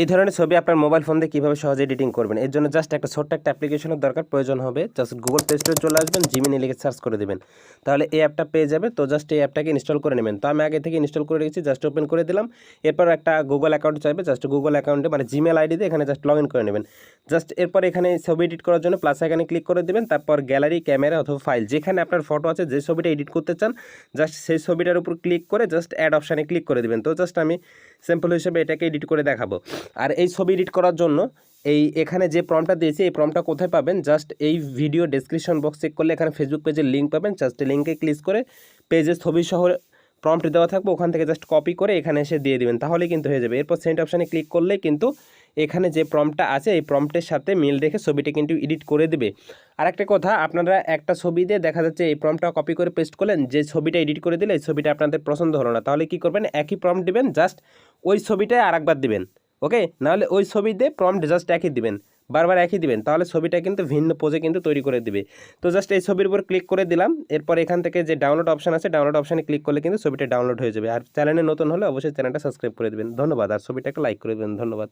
এই ধরনের ছবি আপনার মোবাইল ফোন দিয়ে কীভাবে সহজে এডিটিং করবেন? এর জন্য জাস্ট একটা ছোট্ট একটা অ্যাপ্লিকেশনের দরকার, প্রয়োজন হবে জাস্ট গুগল প্লে স্টোরে চলে আসবেন জিমিনি লিখে সার্চ করে দেবেন। তাহলে এই অ্যাপটা পেয়ে যাবে, তো জাস্ট এই অ্যাপটাকে ইনস্টল করে নেবেন। তো আমি আগে থেকে ইনস্টল করে রেখেছি জাস্ট ওপেন করে দিলাম। এরপর একটা গুগল অ্যাকাউন্ট চাইবে জাস্ট গুগল অ্যাকাউন্টে মানে জিমেল আইডিতে এখানে জাস্ট লগ ইন করে নেবেন। জাস্ট এরপর এখানে ছবি এডিট করার জন্য প্লাস এখানে ক্লিক করে দেবেন, তারপর গ্যালারি ক্যামেরা অথবা ফাইল যেখানে আপনার ফটো আছে, যে ছবিটা এডিট করতে চান জাস্ট সেই ছবিটার উপর ক্লিক করে জাস্ট অ্যাড অপশানে ক্লিক করে দেবেন। তো জাস্ট আমি সিম্পল হিসেবে এটাকে এডিট করে দেখাবো। আর এই ছবি এডিট করার জন্য এই এখানে যে প্রমটা দিয়েছি, এই প্রমটা কোথায় পাবেন? জাস্ট এই ভিডিও ডেসক্রিপশন বক্স চেক করলে এখানে ফেসবুক পেজের লিঙ্ক পাবেন। জাস্ট লিঙ্কে ক্লিক করে পেজের ছবি সহ প্রম্পট দেওয়া থাকবে, ওখান থেকে জাস্ট কপি করে এখানে এসে দিয়ে দেবেন তাহলে কিন্তু হয়ে যাবে। এরপর সেন্ট অপশানে ক্লিক করলে কিন্তু এখানে যে প্রম্পটটা আছে, এই প্রম্পটের সাথে মিল রেখে ছবিটা কিন্তু এডিট করে দেবে। আর একটা কথা, আপনারা একটা ছবি দিয়ে দেখা যাচ্ছে এই প্রম্পটটা কপি করে পেস্ট করলেন, যে ছবিটা এডিট করে দিলে এই ছবিটা আপনাদের পছন্দ হলো না। তাহলে কি করবেন? একই প্রম্পট দিবেন জাস্ট ওই ছবিটায় আরেকবার দিবেন ওকে নাহলে ওই ছবি দিয়ে প্রম্পট জাস্ট একই দিবেন, বারবার একই দিবেন, তাহলে ছবিটা কিন্তু ভিন্ন পোজে কিন্তু তৈরি করে দিবে। তো জাস্ট এই ছবির উপর ক্লিক করে দিলাম, এরপর এখান থেকে যে ডাউনলোড অপশন আছে ডাউনলোড অপশানে ক্লিক করলে কিন্তু ছবিটা ডাউনলোড হয়ে যাবে। আর চ্যানেলে নতুন হলে অবশ্যই চ্যানেলটা সাবস্ক্রাইব করে দেবেন। ধন্যবাদ। আর ছবিটাকে লাইক করে দেবেন। ধন্যবাদ।